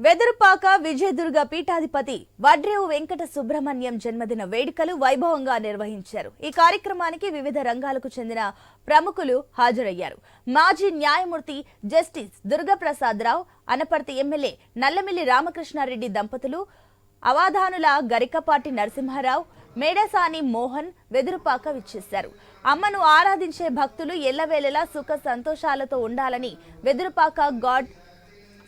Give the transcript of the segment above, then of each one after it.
వెదురుపాక విజయదుర్గ పీఠాధిపతి వడ్రేవు వెంకట సుబ్రహ్మణ్యం జన్మదిన వేడుకలు వైభవంగా నిర్వహించారు. ఈ కార్యక్రమానికి వివిధ రంగాలకు చెందిన ప్రముఖులు హాజరయ్యారు. మాజీ న్యాయమూర్తి జస్టిస్ దుర్గప్రసాదరావు అనపర్తి ఎమ్మెల్యే నల్లమిల్లి రామకృష్ణారెడ్డి దంపతులు అవాధానుల గరికపాటి నరసింహారావు మేడసాని మోహన్ వెదురుపాక విచ్చేశారు. అమ్మను ఆరాధించే భక్తులు ఎల్లవేళలా సుఖ సంతోషాలతో ఉండాలని వెదురుపాక గాడ్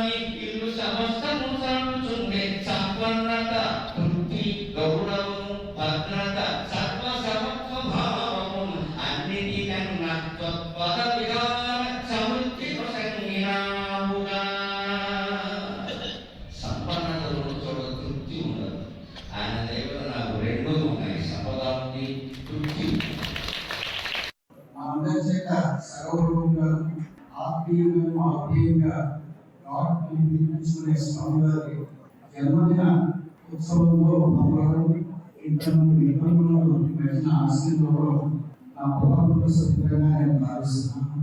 ముత్యమని ఇల్లు సమస్తము చాటుచుండే సంపన్నత గౌరవము భద్రత సర్వ సమత్వ భావము అన్నిటి కన్నా విధాన సమృద్ధి ప్రసంగినాముగా చూడ తృప్తి ఉండదు. ఆయన నాకు రెండు ఉన్నాయి. సంపద ఉంది తృప్తి అందరి చేత సగౌరవంగా ఆత్మీయంగా ఆత్మీయంగా నిర్మించుకునే జన్మదిన ఉత్సవంలో పాల్గొనడం ఇంతమంది నిబంధనలు పెట్టిన ఆశీర్వాదం నా పొలాలకు సభ్యులుగా నేను భావిస్తున్నాను.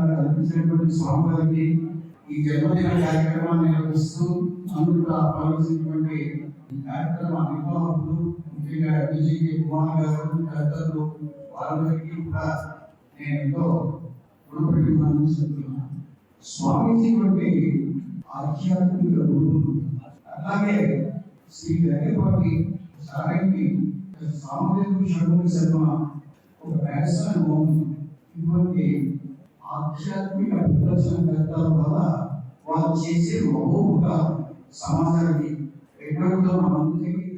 నాకు ఈ జన్మదిన కార్యక్రమాన్ని నిర్వహిస్తూ అందులో పాల్గొసినటువంటి కార్యక్రమ నిర్వాహకులు ముఖ్యంగా బీజేపీ కుమార్ గారు తదితరులు వారందరికీ కూడా నేను ఎంతో రుణపడి చెప్తున్నాను స్వామీజీ వంటి ఆధ్యాత్మిక గురువులు అలాగే శ్రీ గరిపాటి సారాయి సామాజిక షణ్ముఖ శర్మ ఒక వ్యాసాల ఇటువంటి ఆధ్యాత్మిక ప్రదర్శన కర్తల వల్ల వారు చేసే మహోపకారం సమాజానికి